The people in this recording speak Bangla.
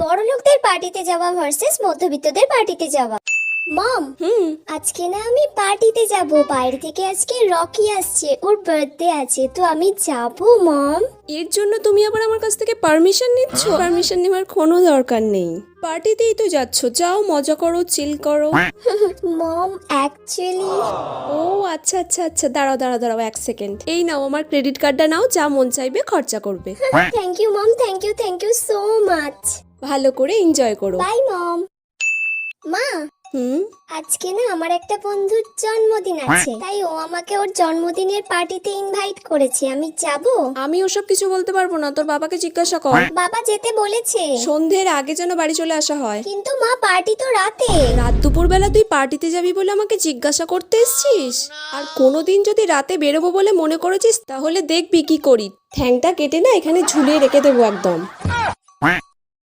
বড়লোকদের পার্টিতে যাওয়া ভার্সেস মধ্যবিত্তদের পার্টিতে যাওয়া। মম হুম। আজকে না আমি পার্টিতে যাব। বাইরে থেকে আজকে রকি আসছে ওর বার্থডে আছে তো আমি যাব মম। এর জন্য তুমি আবার আমার কাছ থেকে পারমিশন নিচ্ছ? পারমিশন নেওয়ার কোনো দরকার নেই। পার্টিতেই তো যাচ্ছ। যাও মজা করো চিল করো। মম অ্যাকচুয়ালি ও আচ্ছা আচ্ছা আচ্ছা। দাঁড়াও দাঁড়াও দাঁড়াও এক সেকেন্ড এই নাও আমার ক্রেডিট কার্ডটা নাও যা মন চাইবে খরচা করবে। Thank you mom thank you thank you so much ভালো করে এনজয় করো। বাই মম মা হুম? আজকে না আমার একটা বন্ধুর জন্মদিন আছে তাই ও আমাকে ওর জন্মদিনের পার্টিতে ইনভাইট করেছে। আমি যাব? আমি ওসব কিছু বলতে পারব না তোর বাবাকে জিজ্ঞাসা কর। বাবা যেতে বলেছে। সন্ধ্যের আগে যেন বাড়ি চলে আসা হয়। কিন্তু মা পার্টি তো রাতে। রাত দুপুর বেলা তুই পার্টিতে যাবি বলে আমাকে জিজ্ঞাসা করতে এসছিস? আর কোনোদিন যদি রাতে বেরোবো বলে মনে করেছিস তাহলে দেখবি কি করি। ঠ্যাংটা কেটে না এখানে ঝুলিয়ে রেখে দেবো একদম।